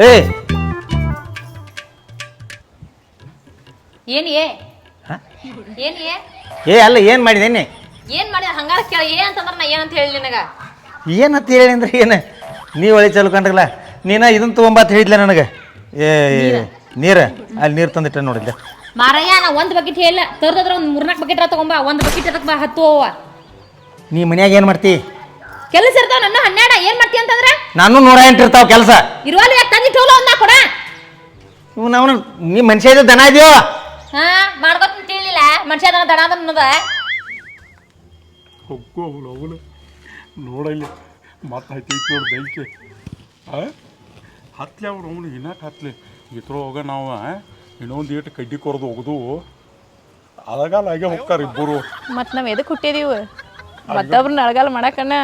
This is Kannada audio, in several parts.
ಏ! ಏನ್ ಏ? ಹ? ಏನ್ ಏ? ಏ ಅಲ್ಲ ಏನು ಮಾಡಿದೇನೆ ಏನ್ ಮಾಡಿದ? ಹಂಗಾರ ಕೇಳ ಏ ಅಂತಂದ್ರ ನಾ ಏನಂತ ಹೇಳಿ ನಿನಗ? ಏನಂತ ಹೇಳಿ ಅಂದ್ರೆ ಏನು? ನೀ ಒಳ್ಳೆ ಚಲ್ಕೊಂಡ್ರಲ್ಲ ನೀನ ಇದನ್ನ ತೊಗೊಂಬತ್ ಹೇಳಿದ್ಲ ನನಗೆ? ಏ ನೀರು. ಅಲ್ಲಿ ನೀರು ತಂದಿಟ್ಟ ನೋಡಿದ್ದೆ ಮಾರಯ್ಯ ನಾ ಒಂದ್ ಬಕೆಟ್ ಹೇಳಿಲ್ಲ ತರ್ದದ್ರ ಒಂದ್ ಮೂರ್ನಾಕ್ ಬಕೆಟ್ ತಗೊಂಬ ಒಂದ್ ಬಕೆಟ್ ಅದಕ್ಕೆ ಬಾ ಹತ್ತು ಅವ ನೀ ಮನ್ಯಾಗ ಏನು ಮಾಡ್ತಿ? ಕೆಲಸ ಇರ್ತಾವ ನನ್ನ ಹನ್ನೆರಡ. ಏನ್ ಮಾಡ್ತೀಯ ಅಂತಂದ್ರ? ನಾನು ನೂರ ಎಂಟು ಇರ್ತಾವ ಕೆಲಸ. ಇರುವಲ್ಲ ಯಾಕೆ ತಂದಿಟ್ಟು ಒಂದ ಕೊಡ. ನೀವು ನಾವು ನೀ ಮನುಷ್ಯ ಇದ್ದ ದನ ಇದೆಯೋ? ಹಾ ಮಾಡ್ಕೊತ ತಿಳಿಲಿಲ್ಲ ಮನುಷ್ಯ ದನ ದಡ ಅನ್ನೋದ. ಹೊಕ್ಕು ಅವನು ಅವನು. ನೋಡಲ್ಲ ಮತ್ತೆ ನೋಡಿ ಬೆಂಕಿ. ಆ? ಹತ್ಲಿ ಅವ್ರು ಅವನು ಇನ್ನಾಕ ಹತ್ಲಿ? ಇತ್ರ ಹೋಗ ನಾವು ಇನ್ನೊಂದು ಏಟು ಕಡ್ಡಿ ಕೊರದು ಒಗದು ಅಳಗಾಲ ಹಾಗೆ ಹೋಗ್ತಾರೆ ಇಬ್ಬರು ಮತ್ ನಾವ್ ಎದಕ್ ಹುಟ್ಟಿದೀವಿ? ಮತ್ತೊಬ್ರನ್ನ ಅಳಗಾಲ ಮಾಡಕಣ್ಣ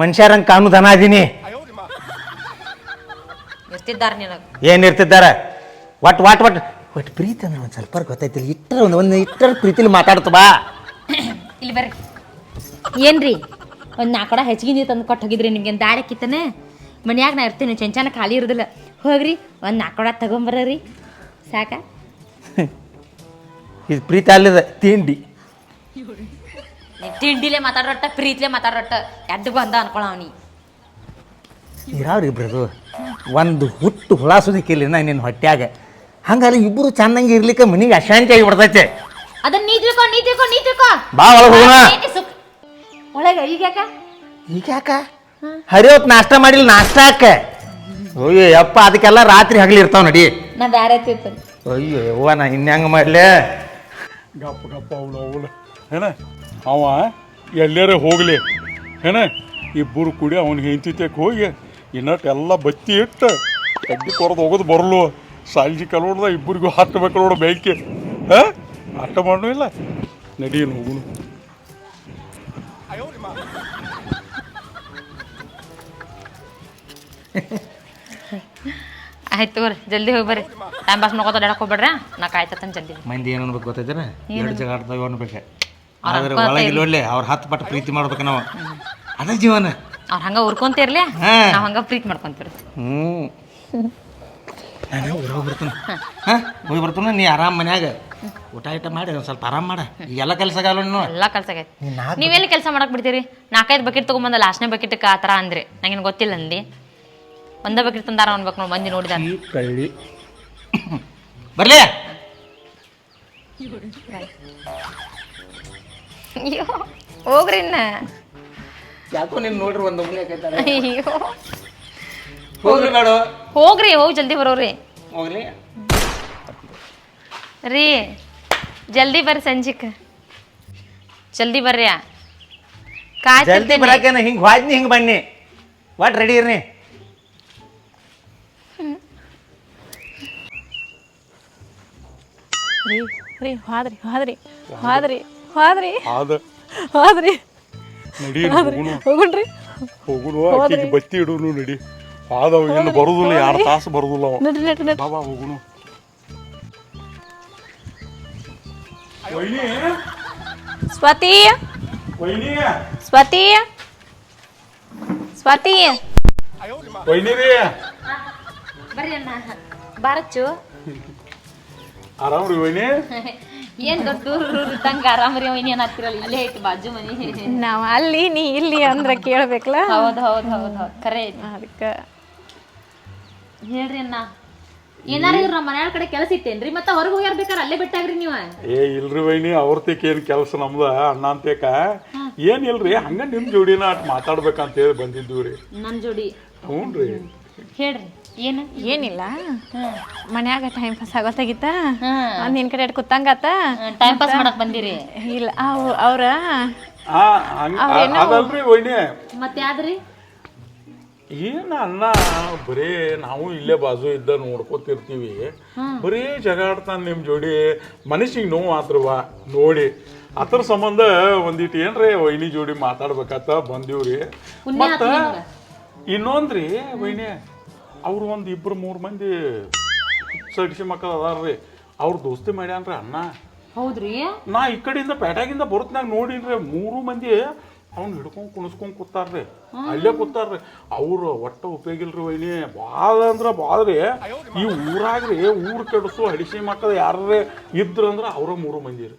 ಮನುಷ್ಯರಂಗೆ ಕಾನು ದನ ಅದೀನಿ ಇರ್ತಿದ್ದಾರ ನಿನಗ. ಏನು ಇರ್ತಿದ್ದಾರೆ? ಒಟ್ ವಾಟ್ ಒಟ್. ಒಟ್ ಪ್ರೀತಿ ಅಂದ್ರೆ ಒಂದು ಸ್ವಲ್ಪ ಗೊತ್ತೈತಿಲ್ಲ ಇಟ್ಟರೆ ಒಂದು ಒಂದು ಇಟ್ಟರ ಪ್ರೀತಿಲಿ ಮಾತಾಡ್ತು ಬಾ. ಇಲ್ಲಿ ಬರ್ರಿ. ಏನ್ರಿ? ಒಂದ್ ನಾಲ್ಕು ಕಡ ಹೆಚ್ಚಿಗೆ ನೀರು ತಂದು ಕೊಟ್ಟು ಹೋಗಿದ್ರಿ ನಿಮ್ಗೆ ದಾಳಿ ಕಿತ್ತನೆ? ಮನ್ಯಾಗ ನಾ ಇರ್ತೀನಿ ಚೆಂಚಾನ ಖಾಲಿ ಇರೋದಿಲ್ಲ. ಹೋಗ್ರಿ ಒಂದ್ ನಾಲ್ಕು ಕೊಡ ತಗೊಂಬರ್ರಿ. ಸಾಕ? ಇದು ಪ್ರೀತಿ ಅಲ್ಲದ ತಿಂಡಿ. ತಿಂಡಿಲೆ ಮಾತಾಡೋಟ ಪ್ರೀತಿಲೆ ಮಾತಾಡೋಟ ಎದ್ದು ಬಂದ ಅನ್ಕೊಳವನಿ ಇರಾವ್ರಿ ಇಬ್ರದು ಒಂದು ಹುಟ್ಟು ಹುಳ ಸುದಿಕ್ಕಿಲ್ಲ ನಿನ್ನ ಹೊಟ್ಯಾಗ. ಹಂಗಾರೆ ಇಬ್ಬರು ಚೆನ್ನಾಗಿ ಇರ್ಲಿಕ್ಕೆ ಮನೆಗೆ ಅಶಾಂತಿ ಆಗಿ ಬಿಡ್ತೈತೆ ಅದನ್ನ ನೀ ತಿಳ್ಕೊ ನೀ ತಿಳ್ಕೊ ನೀ ತಿಳ್ಕೊ. ಬಾ ಒಳಗೆ ಹೋಗೋಣ. ಒಳಗೆ ಈಗ ಯಾಕ? ಈಗ ಯಾಕ? ಹರಿವತ್ ನಾಷ್ಟ ಮಾಡಿಲ್ಲ ನಾಷ್ಟ ಹಾಕ ಅಯ್ಯೋ ಯಪ್ಪ ಅದಕ್ಕೆಲ್ಲ ರಾತ್ರಿ ಹಗಲಿ ಇರ್ತಾವ ನಡಿ. ನಾ ಬ್ಯಾರೆ ತಿಳ್ತೀನಿ ಅಯ್ಯೋ ಯವ್ವ ನಾ ಇನ್ಯಾಂಗ ಮಾಡ್ಲೇ. ಗಪ್ಪ ಗಪ್ಪ ಅವಳು ಅವಳು. ಏನ? ಅವ ಎಲ್ಲಾರ ಹೋಗಲಿ. ಏನ ಇಬ್ಬರು ಕೂಡಿ ಅವನ ಹೆಂಡತಿತಕ್ಕೆ ಹೋಗಿ ಇನ್ನಟ್ಟು ಎಲ್ಲ ಬತ್ತಿ ಇಟ್ಟು ಕಡ್ಡಿ ಕೊರದು ಹೋಗೋದು ಬರಲು. ಸಾಲ್ಜಿ ಕಲೋಡ್ದ ಇಬ್ಬರಿಗೂ ಹತ್ತಬೇಕು ನೋಡು ಬೆಂಕಿ ಹಾಂ? ಅಟ್ಟ ಮಾಡೋ ಇಲ್ಲ. ನಡೀನು ಹೋಗುನು ಆಯ್ತು ತಗೋರಿ ಜಲ್ದಿ ಹೋಗಿ ಬರ್ರಿ. ಟೈಮ್ ಪಾಸ್ ಮಾಡ್ಕೋತ ಡಾಡಕ್ ಹೋಗ್ಬೇಡ್ರ? ನಾ ಕಾಯ್ತತನ್ ಜಲ್ದಿ. ಮಂದಿ ಏನು ಅನ್ಬೇಕು ಗೊತ್ತೈತೆ ಎರಡು ಜಗ ಆಡ್ತಾವೆ ಅನ್ಬೇಕು ಆದ್ರೆ ಒಳಗೆ ಒಳ್ಳೆ ಅವ್ರ ಹತ್ತು ಪಟ್ಟು ಪ್ರೀತಿ ಮಾಡ್ಬೇಕು ನಾವು. ಅದ ಜೀವನ. ಅವ್ರ ಹಂಗ ಉರ್ಕೊಂತಿರ್ಲಿ ಇರ್ಲಿ ನಾವ್ ಹಂಗ ಪ್ರೀತಿ ಮಾಡ್ಕೊಂತೀರಿ ಹ್ಞೂ ನಾನು ಊರಿಗೆ ಬರ್ತೀನಿ. ಹಾಂ ಹೋಗಿ ಬರ್ತೀನಿ ನೀ ಆರಾಮ್ ಮನ್ಯಾಗ. ಊಟ ಗಿಟ ಮಾಡಿ ಒಂದು ಸ್ವಲ್ಪ ಆರಾಮ್ ಮಾಡ. ಎಲ್ಲ ಕೆಲಸ ಆಗಲ್ಲ ನೀನು ಎಲ್ಲ ಕೆಲಸ ಆಗೈತೆ. ನೀವೆಲ್ಲಿ ಕೆಲಸ ಮಾಡಕ್ ಬಿಡ್ತೀರಿ? ನಾಲ್ಕೈದು ಬಕೆಟ್ ತಗೊಂಬಂದ ಲಾಸ್ಟ್ನೇ ಬಕೆಟ್ ಆ ಥರ ಅಂದ್ರಿ. ನಂಗೇನು ಗೊತ್ತಿಲ್ಲ ಅಂದಿ. ಒಂದ ಬಕೆಟ್ ತಂದಾರ ಅನ್ಬೇಕು ನೋಡಿ ಮಂದಿ ನೋಡಿದ. ಕಳ್ಳಿ. ಬರ್ಲಿ. ಅಯ್ಯೋ ಹೋಗ್ರಿ ಇನ್ನ. ಯಾಕೋ ನೀನು ನೋಡ್ರಿ ಒಂದು ಅಯ್ಯೋ. ಹೋಗ್ರಿ ಬೇಡ ಹೋಗ್ರಿ ಹೋಗಿ ಜಲ್ದಿ ಬರೋರಿ. ಹೋಗ್ಲಿ. ರೀ ಜಲ್ದಿ ಬರ್ರಿ ಸಂಜಿಕ್. ಜಲ್ದಿ ಬರ್ರಿ. ಜಲ್ದಿ ಕಾಯ್ತಿರ್ತೀನಿ ಬರಾಕೇನ ಹಿಂಗೆ ವಾಜ್ನಿ ಹಿಂಗೆ ಬನ್ನಿ. ವಾಟ್ ರೆಡಿ ಇರ್ನಿ. ರೀ ರೀ ಹಾದ್ರಿ ಹಾದ್ರಿ ಹೋದ್ರಿ. ಹೋದ್ರಿ? ಆದ ಹೋದ್ರಿ? ನಡಿ ಹೋಗುನು ಹೋಗುಣ್ರಿ? ಹೋಗುನು ಆಕಿಗೆ ಬತ್ತಿ ಇಡುನು ನಡಿ. ಆದವ ಇನ್ನು ಬರುದಿಲ್ಲ ಎರಡು ತಾಸು ಬರುದಿಲ್ಲ ಅವ. ನಡಿ ನಡಿ ನಡಿ. ಬಾಬಾ ಹೋಗುನು ವೈನಿ? ಸ್ವಾತಿ? ವೈನಿ? ಸ್ವಾತಿ? ಸ್ವಾತಿ? ವೈನಿ ರೀ? ಬರ್ರಿ ಅಣ್ಣ. ಬಾರಚ್ಚು. ಆರಾಮ್ರಿ ವೈನಿ? ಏನ್ ಗೊತ್ತು? ತಂಗ ಆರಾಮ್ರಿ ಏನ್ ಹತ್ತಿರಲ್ಲ ಇಲ್ಲೇ ಐತಿ ಬಾಜು ಮನಿ. ನಾವ್ ಅಲ್ಲಿ ನೀ ಇಲ್ಲಿ ಅಂದ್ರ ಕೇಳ್ಬೇಕಲ್ಲ? ಹೌದ್ ಹೌದ್ ಹೌದ್ ಹೌದ್. ಕರೆ ಐತಿ. ಅದಕ್ಕ. ಹೇಳ್ರಿ ಅಣ್ಣ. ಏನಾರ ಇವ್ರ ನಮ್ಮ ಮನೆಯ ಕಡೆ ಕೆಲಸ ಇತ್ತೇನ್ರಿ? ಮತ್ತೆ ಹೊರಗೆ ಹೋಗ್ಯಾರ ಬೇಕಾರೆ ಅಲ್ಲೇ ಬಿಟ್ಟಾಗ್ರಿ ನೀವ? ಏ ಇಲ್ರಿ ವೈನಿ ಅವ್ರತೇಕ ಏನ್ ಕೆಲಸ ನಮ್ದ ಅಣ್ಣ ಅಂತೇಕ ಏನ್ ಇಲ್ರಿ ಹಂಗ ನಿಮ್ ಜೋಡಿನ ಅಟ್ ಮಾತಾಡ್ಬೇಕಂತ ಹೇಳಿ ಬಂದಿದ್ವಿ ರೀ ನನ್ ಜೋಡಿ. ಹ್ಞೂನ್ರಿ. ಹೇಳ್ರಿ. ಏನ? ಏನಿಲ್ಲ. ಮನ್ಯಾಗ ಟೈಮ್ ಪಾಸ್ ಆಗೋತ್ತಾಗಿತ್ತ ಹ್ಮ್ ನಿನ್ ಕಡೆ ಕುತ್ತಂಗಾತ ಟೈಮ್ ಪಾಸ್ ಮಾಡಕ್ ಬಂದಿರಿ. ಇಲ್ಲ ಅವ್ ಅವ್ರ? ಅದಲ್ರಿ ವೈನಿ. ಮತ್ತೆ ಯಾವ್ದ್ರಿ? ಏನ್ ಅಣ್ಣ ಬರೀ ನಾವು ಇಲ್ಲೇ ಬಾಜು ಇದ್ದ ನೋಡ್ಕೋತಿರ್ತೀವಿ. ಬರೀ ಜಗಾಡ್ತಾನೆ ನಿಮ್ ಜೋಡಿ. ಮನಸ್ಸಿಗೆ ನೋವು ಆತ್ರವ ನೋಡಿ. ಅದ್ರ ಸಂಬಂಧ ಒಂದಿಟ್ ಏನ್ರಿ ವೈನಿ ಜೋಡಿ ಮಾತಾಡ್ಬೇಕಾತ ಬಂದೀವ್ರಿ. ಮತ್ತ. ಇನ್ನೊಂದ್ರಿ ವೈನಿ ಅವ್ರು ಒಂದು ಇಬ್ರು ಮೂರು ಮಂದಿ ಸಡಿಸಿ ಮಕ್ಕಳು ಅದಾರ್ರಿ. ಅವ್ರ ದೋಸ್ತಿ ಮಾಡ್ಯಾನ್ರಿ ಅಣ್ಣ. ಹೌದ್ರಿ? ನಾ ಈ ಕಡೆಯಿಂದ ಪೇಟ್ಯಾಗಿಂದ ಬರುತ್ನಾಗ ನೋಡಿನ್ರಿ ಮೂರು ಮಂದಿ ಅವ್ನು ಹಿಡ್ಕೊಂಡು ಕುಣಿಸ್ಕೊಂಡು ಕೂತಾರ್ರಿ. ಅಲ್ಲೇ ಕೂತಾರ್ರಿ. ಅವ್ರು ಒಟ್ಟ ಉಪಯೋಗ ಇಲ್ರಿ ವೈನಿ. ಭಾಳ ಅಂದ್ರೆ ಭಾಳ ರೀ. ಈ ಊರಾಗ್ರಿ ಊರ್ ಕೆಡಸು ಹಡಿಸಿ ಮಕ್ಕಳು ಯಾರೇ ಇದ್ರ ಅಂದ್ರೆ ಅವ್ರ ಮೂರು ಮಂದಿ ರೀ.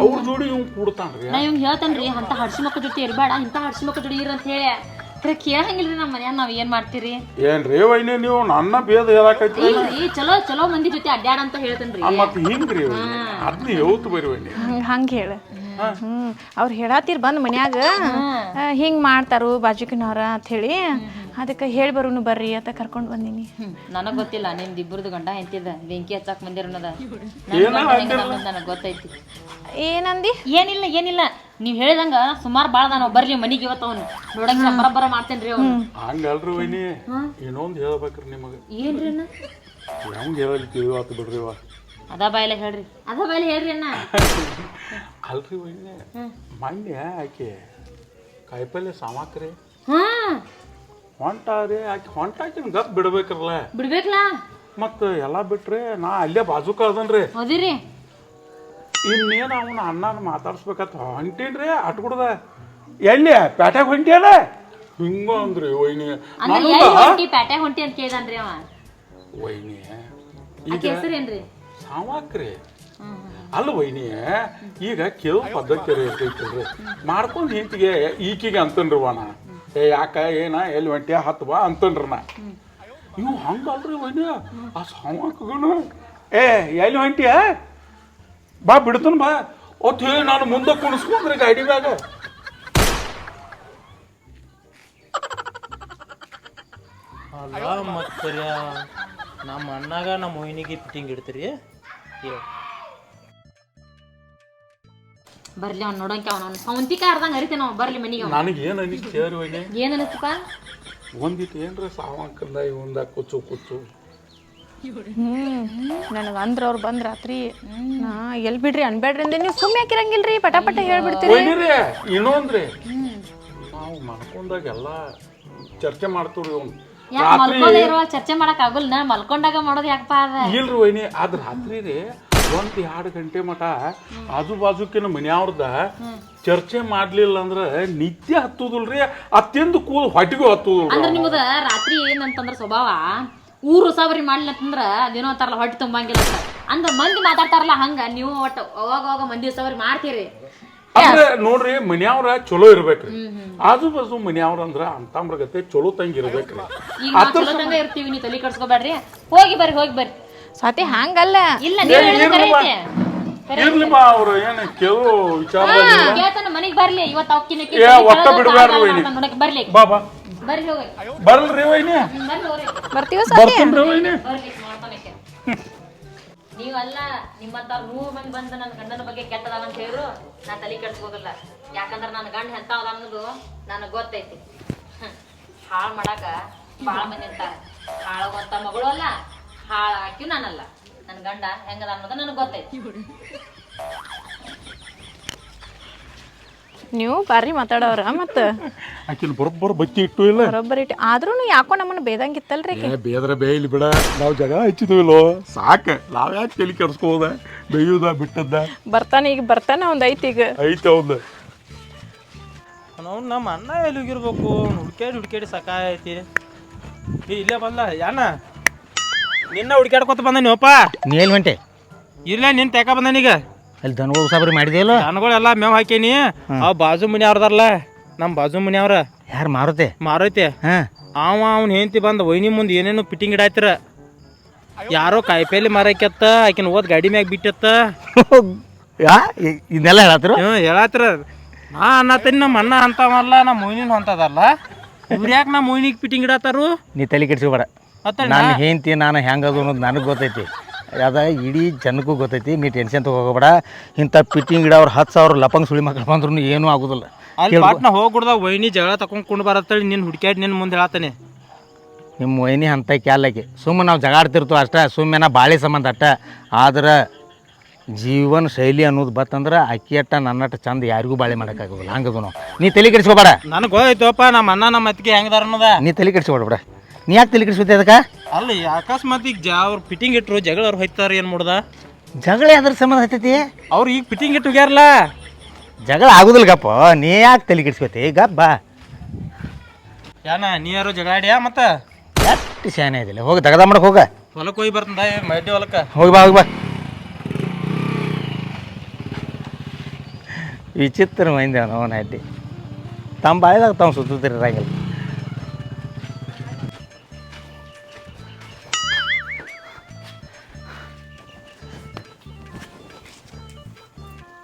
ಅವ್ರ ಜೋಡಿ ಇವ್ ಕೂಡ್ತಾನ್ರಿ. ನಾ ಇವ್ನು ಹೇಳ್ತೇನ್ರಿ ಅಂತ ಹಡ್ಸಿ ಮಕ್ಕಳ ಜೊತೆ ಇರಬೇಡ ಇಂಥ ಹಡ್ಸಿ ಮಕ್ಕಳ ಜೊತೆ ಇರಂತ ಹೇಳಿ. ಖರೆ ಕೇಳಂಗಿಲ್ರಿ ನಮ್ಮ ಮನ್ಯಾಗ ನಾವ್ ಏನ್ ಮಾಡ್ತೀರಿ? ಏನ್ರಿ ವೈನಿ ನೀವು ನನ್ನ ಬೇದ ಹೇಳಕೈತಿ ಇಲ್ರಿ ಚಲೋ ಚಲೋ ಮಂದಿ ಜೊತೆ ಅಡ್ಡಾಡ ಅಂತ ಹೇಳ್ತೇನ್ರಿ. ಮತ್ತೆ ಹಿಂಗ್ರಿ ಅದನ್ನ ಹೇಳ್ತು ಬರಿ ವೈನಿ. ಹಂಗೆ ಹಂಗೆ ಹೇಳು. ಹ್ಮ್ ಅವ್ರು ಹೇಳತ್ತೀರ್ ಬಂದ್ ಮನ್ಯಾಗ. ಹಿಂಗ್ ಮಾಡ್ತಾರು ಬಾಜುಕಿನವ್ರ ಅಂತ ಹೇಳಿ. ಅದಕ್ಕೆ ಹೇಳಿ ಬರೋನು ಬರ್ರಿ ಅಂತ ಕರ್ಕೊಂಡು ಬಂದೀನಿ. ನನಗ್ ಗೊತ್ತಿಲ್ಲ ನಿಮ್ದು ಇಬ್ಬರದು ಗಂಡ ಹೆಂತಿದ ಬೆಂಕಿ ಹಚ್ಚಾಕ್ ಅನ್ನೋದ ಏನೋ ನನಗೆ ಗೊತ್ತೈತಿ. ಏನಂದಿ? ಏನಿಲ್ಲ ಏನಿಲ್ಲ. ನೀವ್ ಹೇಳಿದಂಗ ಸುಮಾರು ಬಾಳ ನಾನು ಬರ್ಲಿ ಮನಿಗೆ ಇವತ್ತು ಅವ್ನು. ನೋಡಂಗ ಬರಬರ ಮಾಡ್ತೇನ್ರಿ ಅವನು. ಹಂಗಲ್ರಿ ವೈನಿ ಏನೊಂದು ಹೇಳ್ಬೇಕ್ರಿ ನಿಮಗೆ. ಏನ್ರಿ ಅಣ್ಣ? ಹೆಂಗ್ ಹೇಳಿ ಇವತ್ತು ಬಿಡ್ರಿ ವಾ ಅದ ಬಾಯ್ಲೆ ಹೇಳ್ರಿ. ಅದ ಬಾಯ್ಲೆ ಹೇಳ್ರಿ ಅಣ್ಣ. ಅಲ್ರಿ ವೈನಿ ಮೊನ್ನೆ ಆಕೆ ಕಾಯಿಪಲ್ಲೆ ಸಾಮಾಕ್ರಿ. ಹಾ. ಹೊಂಟಾರಿ ಆಕೆ ಹೊಂಟಾಕಿನ ಗಪ್ ಬಿಡ್ಬೇಕ್ರಲ್ಲ ಬಿಡ್ಬೇಕಲ್ಲ? ಮತ್ತು ಎಲ್ಲ ಬಿಟ್ರೆ ನಾ ಅಲ್ಲೇ ಬಾಜು ಕಳ್ದನ್ರಿ. ಓದಿರಿ ಇನ್ನೇನು ಅವನ ಅಣ್ಣನ ಮಾತಾಡ್ಸ್ಬೇಕಂತ ಹೊಂಟೀನ್ರಿ ಅಟ್ಬಿಡ್ದ ಎಲ್ಲಿ? ಪೇಟೆಗೆ ಹೊಂಟಿಯಲ್ಲ ಹಿಂಗ ಅಂದ್ರಿ ವೈನಿ. ಅಂದ್ರೆ ಎಲ್ಲಿ ಹೊಂಟಿ? ಪ್ಯಾಟೆ ಹೊಂಟಿ ಅಂತ ಕೇಳ್ದಾನ್ರಿ ಅವ. ವೈನಿ. ಆಕೆ ಈಗ ಹೆಸರೇನ್ರಿ? ಸಾವಾಕ್ರಿ. ಅಲ್ಲ ವೈನಿ ಈಗ ಕೆಲವು ಪದ್ಧತಿ ಇರ್ತೈತಿಲ್ರಿ. ಮಾಡ್ಕೊಂಡು ಹಿಂತಿಗೆ ಈಕಿಗೆ ಅಂತನ್ರಿ ನಾ ಏ ಯಾಕ ಏನ, ಎಲ್ಲಿ ಹೊಂಟಿಯ ಹತ್ತು ಬಾ ಅಂತನ್ರಿ ನಾ. ಇವು ಹಂಗಲ್ರಿ ವೈನಿ ಆ ಸಾವಾಕಗನು ಏ, ಎಲ್ಲಿ ಹೊಂಟಿಯ ಬಾ, ಬಿಡ್ತಾನ ಬಾ. ಒತ್ತು ಹೇಳಿ ನಾನು ಮುಂದೆ ಕುಣಿಸ್ಕೊಂಡ್ರಿ ಗಾಡಿ ಮ್ಯಾಗ. ಅಲ್ಲ ಮತ್ತೆ ನಮ್ಮ ಅಣ್ಣಾಗ ನಮ್ಮ ಮೊಯ್ನಿಗೆ ಫಿಟ್ಟಿಂಗ್ ಇಡ್ತೀರಿ? ಬರ್ಲಿ ಅವ್ನು ನೋಡಂಕ ಅವ್ನ ಅವ್ನು ಸೌಂತಿಕ ಅರ್ಧಂಗ್ ಹರಿತೇನೆ ನಾವು ಬರ್ಲಿ ಮನಿಗೆ ಅವ್ನು. ನನಗೆ ಏನು ಅನಿಸ್ತು ಹೇಳಿ? ಹೋಗಿ ಏನು ಅನಿಸ್ತಪ್ಪ? ಒಂದಿಟ್ಟು ಏನ್ರ ಸಾವಾಕಂದ ಇವಂದ ಕುಚ್ಚು ಕುಚ್ಚು. ನನಗೆ ಅಂದ್ರೆ ಅವ್ರು ಬಂದ್ ರಾತ್ರಿ ನಾ ಎಲ್ ಬಿಡ್ರಿ ಅನ್ಬೇಡ್ರಿ ಅಂದ್ರೆ ನೀವು ಸುಮ್ಮನೆ ಹಾಕಿರಂಗಿಲ್ರಿ ಪಟ ಪಟ ಹೇಳ್ಬಿಡ್ತೀರಿ ಇನ್ನೊಂದ್ರಿ ನಾವು ಮನ್ಕೊಂಡಾಗ ಎಲ್ಲ ಚರ್ಚೆ ಮಾಡ್ತೀವ್ರಿ ಅವ್ನು ಯಾಕೆ ಮಲ್ಕೊಂಡ ಚರ್ಚೆ ಮಾಡಕ್ ಆಗುಲ್ಲ ಮಲ್ಕೊಂಡಾಗ ಮಾಡೋದು ಯಾಕಪ್ಪ ಅದ? ಇಲ್ರಿ ವೈನಿ ಅದ್ ರಾತ್ರಿ ರೀ ಒಂದ್ ಎರಡು ಗಂಟೆ ಮಟ ಆಜು ಬಾಜುಕಿನ ಮನ್ಯಾವ್ರದ ಚರ್ಚೆ ಮಾಡ್ಲಿಲ್ಲ ಅಂದ್ರ ನಿತ್ಯ ಹತ್ತುದಿಲ್ರಿ ಅತ್ಯಂತ ಕೂದ ಹೊಟ್ಟಿಗೂ ಹತ್ತುದಿಲ್ರಿ ಅಂದ್ರೆ ನಿಮ್ದ ರಾತ್ರಿ ಏನಂತಂದ್ರ ಸ್ವಭಾವ ಊರು ಉಸಾಬರಿ ಮಾಡ್ಲಿ ಅಂತಂದ್ರ ಅದೇನೋ ಅಂತಾರಲ್ಲ ಹೊಟ್ಟೆ ತುಂಬಂಗಿಲ್ಲ ಅಂತ. ಅಂದ್ರ ಮಂದಿ ಮಾತಾಡ್ತಾರಲ್ಲ ಹಂಗ ನೀವು ಒಟ್ಟು ಅವಾಗ ಅವಾಗ ಮಂದಿ ಉಸಾಬರಿ ಮಾಡ್ತೀರಿ. ಅಂದ್ರೆ ನೋಡ್ರಿ ಮನೆಯವ್ರ ಚಲೋ ಇರ್ಬೇಕ್ರಿ. ಆಜು ಬಾಜು ಮನೆಯವ್ರ ಅಂದ್ರ ಅಂತ ಚಲೋ ತಂಗಿ ಇರ್ಬೇಕ್ರಿ ಈಗ ನಾವ್ ಚಲೋ ತಂಗ ಇರ್ತೀವಿ ನೀವು ತಲೆ ಕಡ್ಸ್ಕೊಬೇಡ್ರಿ. ಹೋಗಿ ಬರ್ರಿ ಹೋಗಿ ಬರ್ರಿ. ಸ್ವಾತಿ ಹಂಗಲ್ಲ. ಇಲ್ಲ ನೀವು ಹೇಳಿದ್ರೆ ಇರ್ಲಿ ಬಾ. ಕರೆ ಐತೆ ಇರ್ಲಿ ಬಾ ಅವ್ರು ಏನು ಕೇಳೋ ವಿಚಾರ ಕೇಳ್ತಾನ ಮನಿಗ್ ಬರ್ಲಿ. ಇವತ್ತು ಅಕ್ಕಿನ ಏ, ಒಟ್ಟ ಬಿಡ್ಬ್ಯಾಡ್ರಿ ವೈನಿ. ನೋಡಕ್ ಬರ್ಲಿ. ಬಾ ಬಾ. ಬರ್ರಿ ಹೋಗಿ ಬರಲ್ರಿ ವೈನಿ. ಬರ್ತೀವ ಸ್ವಾತಿ ಬರ್ತೀನ್ರಿ ವೈನಿ. ನೀವಲ್ಲ ನಿಮ್ಮಂತ ನೂರು ಮಂದಿ ಬಂದ ನನ್ನ ಗಂಡನ ಬಗ್ಗೆ ಕೆಟ್ಟದಾನ ಅಂತ ಹೇಳಿದ್ರು ನಾ ತಲೆ ಕೆಡ್ಸ್ಕೋಗಲ್ಲ ಯಾಕಂದ್ರೆ ನನ್ನ ಗಂಡ ಎಂತ ಅದ ಅನ್ನೋದು ನನಗೆ ಗೊತ್ತೈತಿ. ಹಾಳು ಮಾಡಾಕ ಭಾಳ ಮಂದಿ ಅಂತಾರ. ಹಾಳಾಗುವಂತ ಮಗಳು ಅಲ್ಲ. ಹಾಳು ಹಾಕಿವ್ ನಾನಲ್ಲ. ನನ್ನ ಗಂಡ ಹೆಂಗದ ಅನ್ನೋದು ನನಗೆ ಗೊತ್ತೈತಿ. ನೀವು ಬಾರಿ ಮಾತಾಡೋರ ಮತ್ತ ಆಕಿನ ಬರೋಬ್ಬರ ಬತ್ತಿ ಇಟ್ಟು ಇಲ್ಲ? ಬರೋಬ್ಬರಿ ಆದ್ರೂ ಯಾಕೋ ನಮ್ಮನ್ನ ಬೇದಂಗಿತ್ತಲ್ರಿ ಏ ಬೇದ್ರೆ ಬೇಯಲಿ ಬಿಡ. ನಾವು ಜಗ ಹಚ್ಚಿದ್ವಿಲ್ಲೋ ಸಾಕ. ನಾವ್ ಯಾಕೆ ತಲೆ ಕೆಡ್ಸ್ಕೋದ ಬೇಯುದ ಬಿಟ್ಟದ್ದ? ಬರ್ತಾನೆ ಈಗ ಬರ್ತಾನೆ ಒಂದ್ ಐತಿ ಈಗ. ಐತೆ ಅವ್ನ ನಾವು ನಮ್ಮ ಅಣ್ಣ ಎಲ್ಲಿ ಹೋಗಿರ್ಬೇಕು ಹುಡ್ಕೇಡಿ ಹುಡ್ಕ್ಯಾಡಿ ಹುಡ್ಕ್ಯಾಡಿ ಸಾಕಾಯ್ತಿ ಏ ಇಲ್ಲೇ ಬಂದ ಯಾನ? ನಿನ್ನ ಹುಡುಕಾಡ್ಕೊತ ಬಂದ ನೀವಪ್ಪ ನೀ ಎಲ್ಲಿ ಹೊಂಟೆ? ಇಲ್ಲೇ ನಿನ್ ತೆಕ ಬಂದನೀಗ ಅಲ್ಲಿ ದನಗಳು ಉಸಾಬರಿ ಮಾಡಿದೆಯಲ್ಲ ದನಗಳೆಲ್ಲ ಮೇವ್ ಹಾಕೇನಿ. ಆ ಬಾಜು ಮನಿ ಅವ್ರದಾರಲ್ಲ ನಮ್ಮ ಬಾಜು ಮನಿ ಅವ್ರ ಯಾರು ಮಾರುತ್ತೆ ಮಾರೈತೆ. ಹಾಂ. ಅವ ಅವ್ನ ಹೆಂಡತಿ ಬಂದ ವೈನಿ ಮುಂದೆ ಏನೇನು ಫಿಟ್ಟಿಂಗ್ ಇಡಾಯ್ತಿರ ಯಾರೋ ಕಾಯಿಪಲ್ಲೆ ಮಾರಕ್ಕೆತ್ತ ಆಕಿನ ಓದ್ ಗಾಡಿ ಮ್ಯಾಗ ಬಿಟ್ಟತ್ತ. ಯಾ ಇ- ಇದನ್ನೆಲ್ಲ ಹ್ಞೂ ಹೇಳತ್ರ ನಾ ಅನ್ನತ್ತೀನಿ ನಮ್ಮ ಅಣ್ಣ ಅಂತವಲ್ಲ ನಮ್ಮ ಮೊಯ್ನಿನ ಅಂತದಲ್ಲ ಇವ್ರು ಯಾಕೆ ನಮ್ಮ ಮೊಯ್ನಿಗೆ ಫಿಟ್ಟಿಂಗ್ ಇಡತ್ತಾರು ನೀ ತಲೆ ಕೆಡ್ಸ್ಕೊಬೇಡ. ನಾನು ಹೆಂಡ್ತಿ ನಾನು ಹೆಂಗದು ಅನ್ನೋದು ನನಗೆ ಗೊತ್ತೈತಿ. ಅದ ಇಡೀ ಜನಕ್ಕೂ ಗೊತ್ತೈತಿ ನೀ ಟೆನ್ಷನ್ ತಗೋಬೇಡ. ಇಂಥ ಪಿಟ್ಟಿಂಗ್ ಗಿಡ ಅವ್ರು ಹತ್ತು ಸಾವಿರ ಲಪಂಗ್ ಸುಳಿ ಮಕ್ಳು ಬಂದ್ರು ಏನೂ ಆಗೋದಿಲ್ಲ. ಪಾಟ್ನ ಹೋಗ್ಬಿಡ್ದ ವೈನಿ ಜಗಳ ತಕೊಂಡ್ ಬರತ್ತಳಿ ನಿನ್ನ ಹುಡ್ಕ್ಯಾಡಿ ನಿನ್ನ ಮುಂದೆ ಹೇಳತ್ತಾನೆ ನಿಮ್ಮ ವೈನಿ ಅಂತ ಕ್ಯಾಲಕ್ಕೆ. ಸುಮ್ಮನೆ ನಾವು ಜಗಾಡ್ತಿರ್ತೀವಿ ಅಷ್ಟೇ ಸುಮ್ಮನೆ ಬಾಳೆ ಸಂಬಂಧ ಅಟ್ಟ ಆದ್ರೆ ಜೀವನ ಶೈಲಿ ಅನ್ನೋದು ಬತ್ತಂದ್ರೆ ಅಕ್ಕಿ ಅಟ್ಟ ನನ್ನಟ್ಟ ಚಂದ ಯಾರಿಗೂ ಬಾಳೆ ಮಾಡೋಕ್ಕಾಗೋದಿಲ್ಲ ಹಂಗದು ನಾವು. ನೀ ತಲೆ ಕೆಡಿಸ್ಕೋಬೇಡ. ನನಗೆ ಗೊತ್ತಾಯ್ತಪ್ಪ ನಮ್ಮ ಅಣ್ಣ ನಮ್ಮ ಅತ್ತಿಗೆ ಹೆಂಗದಾರ ಅನ್ನೋದ. ನೀ ತಲೆ ಕೆಡಿಸ್ಕೊಡ್ಬೇಡ ಬಿಡ. ನೀ ಯಾಕೆ ತಲೆ ಕೆಡಿಸ್ಕೊತಿ ಅದಕ್ಕೆ? ಅಲ್ಲ ಈ ಅಕಸ್ಮಾತ್ ಈಗ ಜ ಅವ್ರು ಫಿಟ್ಟಿಂಗ್ ಇಟ್ರು ಜಗಳ ಅವ್ರು ಹೋಯ್ತಾರ ಏನು ಮಾಡ್ದ? ಜಗಳ ಅದ್ರ ಸಂಬಂಧ ಹತ್ತೈತಿ? ಅವ್ರು ಈಗ ಫಿಟ್ಟಿಂಗ್ ಇಟ್ಟು ಹೋಗ್ಯಾರಲ್ಲ ಜಗಳ ಆಗುದಿಲ್ಲ ಗಪ್ಪ. ನೀ ಯಾಕೆ ತಲೆ ಗಪ್ಪ ಯಾನಾ ಬಾ. ಯಾನ ನೀ ಯಾರು ಜಗಾಡ್ಯಾ ಮತ್ತ? ಎಷ್ಟು ಶಾನೆ ಇದಿಲ್ಲ? ಹೋಗಿ ತಗದ ಮಾಡಕ್ಕೆ ಹೋಗ. ಹೊಲಕ್ಕೆ ಹೋಗಿ ಬರ್ತಂದ ಮಡ್ಡಿ ಹೊಲಕ್ಕೆ? ಹೋಗಿ ಬಾ ಹೋಗಿ ಬಾ. ವಿಚಿತ್ರ ಮೈಂದ ಅವನ ಅಡ್ಡಿ. ತಮ್ಮ ಬಾಯಿದಾಗ ತಾವು ಸುತ್ತಿರಂಗಿಲ್ಲ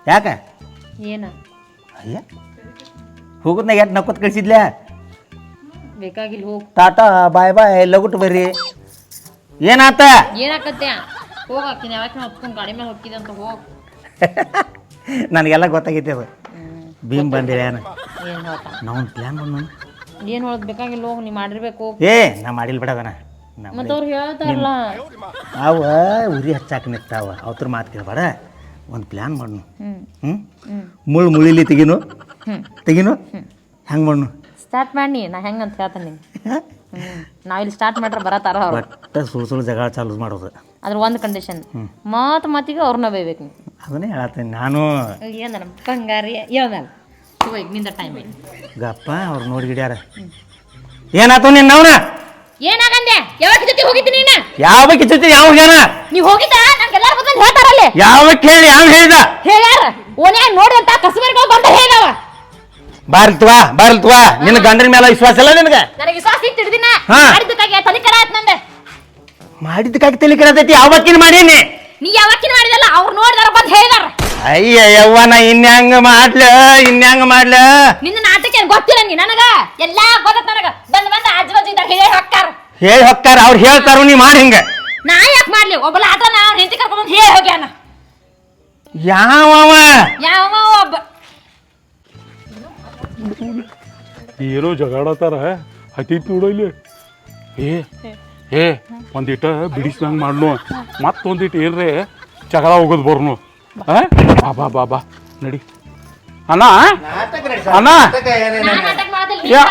ಯಾಕೆ? ಏನ? ಅಯ್ಯ ಹೋಗುದ್ನಾಗ ಎಷ್ಟು ನಕ್ಕೊತ್ ಕಳಿಸಿದ್ಲೆ? ಬೇಕಾಗಿಲ್ಲ ಹೋಗ್. ಟಾಟಾ ಬಾಯ್ ಬಾಯ್ ಲಗುಟ್ ಬರ್ರಿ. ಏನಾತ? ಏನಾಕತ್ತೆ ಹೋಗಾಕಿನ ಯಾವಾಗ ಹೊತ್ಕೊಂಡು ಗಾಡಿ ಮೇಲೆ ಹೋಗ್ತಿದ್ದೆ ಅಂತ ಹೋಗ್. ನನಗೆಲ್ಲ ಗೊತ್ತಾಗೈತೆ ಅದು. ಭೀಮ್ ಬಂದಿಲ್ಲ ಏನ? ಹೇಳ್ತಾ ನಾವು ಪ್ಲ್ಯಾನ್ ಬಂದ ಏನು ಹೇಳೋದು ಬೇಕಾಗಿಲ್ಲ ಹೋಗಿ ನೀವು ಮಾಡಿರ್ಬೇಕು. ಹೋಗ್ ಏ ನಾ ಮಾಡಿಲ್ಲ ಬಿಡದನ ಮತ್ತೆ ಅವ್ರು ಹೇಳ್ತಾರಲ್ಲ. ಅವ ಉರಿ ಹಚ್ಚಾಕ ನಿಂತಾವ. ಅವ್ರ ಮಾತು ಕೇಳಬೇಡ. ಒಂದು ಪ್ಲ್ಯಾನ್ ಹ್ಮ್. ಹ್ಞೂ ಮುಳ್ಳು ಮುಳಿಲಿ ತೆಗಿನು? ತೆಗಿನು? ಹೆಂಗೆ ಮಾಡ್ನು? ಸ್ಟಾರ್ಟ್ ಮಾಡಿ ನಾ ಹೆಂಗೆ ಅಂತ ಹೇಳ್ತೇನೆ ನಾವು ಇಲ್ಲಿ ಸ್ಟಾರ್ಟ್ ಮಾಡ್ರೆ ಬರತ್ತಾರ ಅವ್ರು. ಒಟ್ಟ ಸುಳ್ಳು ಸುಳ್ಳು ಜಗಳ ಚಾಲು ಮಾಡೋದು. ಅದ್ರ ಒಂದು ಕಂಡೀಷನ್ ಮಾತು ಮಾತಿಗೆ ಅವ್ರನ್ನ ಬೈಬೇಕು ನೀವು. ಅದನ್ನೇ ಹೇಳತ್ತೇನೆ ನಾನು. ಏನಲ್ಲ ಬಂಗಾರಿ. ಹೋಗಿ ನಿಂದ ಟೈಮ್ ಐತಿ ಗಪ್ಪ ಅವ್ರು ನೋಡಿ ಗಿಡ್ಯಾರ ಏನಾತು ನಿನ್ನ ಅವನ? ಏನಾಗಂದೆ? ಯಾವ ಜೊತೆ ಹೋಗಿದ್ದೀನಿ ನೀನು? ಯಾವ ಕಿಚ್ಚತಿ ಯಾವ ಜನ ನೀವು ಹೋಗಿದ್ದ ಬಂದು ಹೇಳ್ತಾರಲ್ಲಿ ಯಾವ ಕೇಳಿ ಯಾವ ಹೇಳಿದ? ಹೇಳ್ಯಾರ ಓನ್ಯಾಗ ನೋಡಿ ಅಂತ ಕಸಬರ್ಗಳು ಬಂದ ಹೇಳವ ಬಾರಿಲ್ತವಾ ಬಾರಿಲ್ತವಾ ನಿನ್ನ ಗಂಡನ ಮೇಲೆ ವಿಶ್ವಾಸ ಇಲ್ಲ ನಿನಗೆ? ನನಗೆ ವಿಶ್ವಾಸ ಇತ್ತು ಹಿಡ್ದಿನ ಹಾ. ಮಾಡಿದ್ದಕ್ಕಾಗಿ ತಲೆ ಕರ ಆಯ್ತು ನಂದೆ. ಮಾಡಿದ್ದಕ್ಕಾಗಿ ತಲೆ ಕೆಡತೈತಿ ಯಾವಕ್ಕಿನ ಮಾಡೀನಿ? ನೀ ಯಾವತ್ತಿನ ಮಾಡಿದಲ್ಲ ಅವ್ರು ನೋಡಿದಾರ ಬಂದು ಹೇಳಿದಾರ. ಅಯ್ಯ ಯವ್ವ ನಾ ಇನ್ಯಾಂಗ ಮಾಡ್ಲ ಇನ್ಯಾಂಗ ಮಾಡ್ಲ? ನಿನ್ನ ನಾಟಕ ಏನ್ ಗೊತ್ತಿಲ್ಲ ನೀ ನನಗ? ಎಲ್ಲಾ ಗೊತ್ತ ನನಗ. ಬಂದ್ ಬಂದ ಆಜು ಬಾಜು ಇದ್ದಾರ ಹೇಳಿ ಹೊಕ್ಕಾರ. ಹೇಳಿ ಹೊಕ್ಕಾರ ಅವ್ರು ಹೇಳ್ತಾರ ನೀ ಮಾಡಿ ಹಿಂಗ. ನಾ ಯಾಕೆ ಮಾಡ್ಲಿ? ಒಬ್ಬಲ ಆಟ ನಾ ಹೆಂಡತಿ ಕರ್ಕೊಂಡ್ ಬಂದು ಹೇಳಿ ಹೋಗ್ಯಾನ. ಯಾವ ಯಾವ ಒಬ್ಬ? ಏನೋ ಜಗಾಡತ್ತಾರ ಹತ್ತಿತ್ತು ನೋಡು ಇಲ್ಲಿ. ಏ ಏ ಒಂದಿಟ ಬಿಡಿಸ್ದಂಗೆ ಮಾಡ್ನು ಮತ್ತೊಂದಿಟ್ಟು ಏನ್ರಿ ಜಗಳ ಹೋಗೋದು ಬರ್ನು. ಆ? ಬಾ ಬಾ ಬಾ ಬಾ. ನಡಿ. ಅಣ್ಣ ಅಣ್ಣ. ನಾ ನಾಟಕ ಮಾಡದಿಲ್ಲ ನೀ ಯಾ.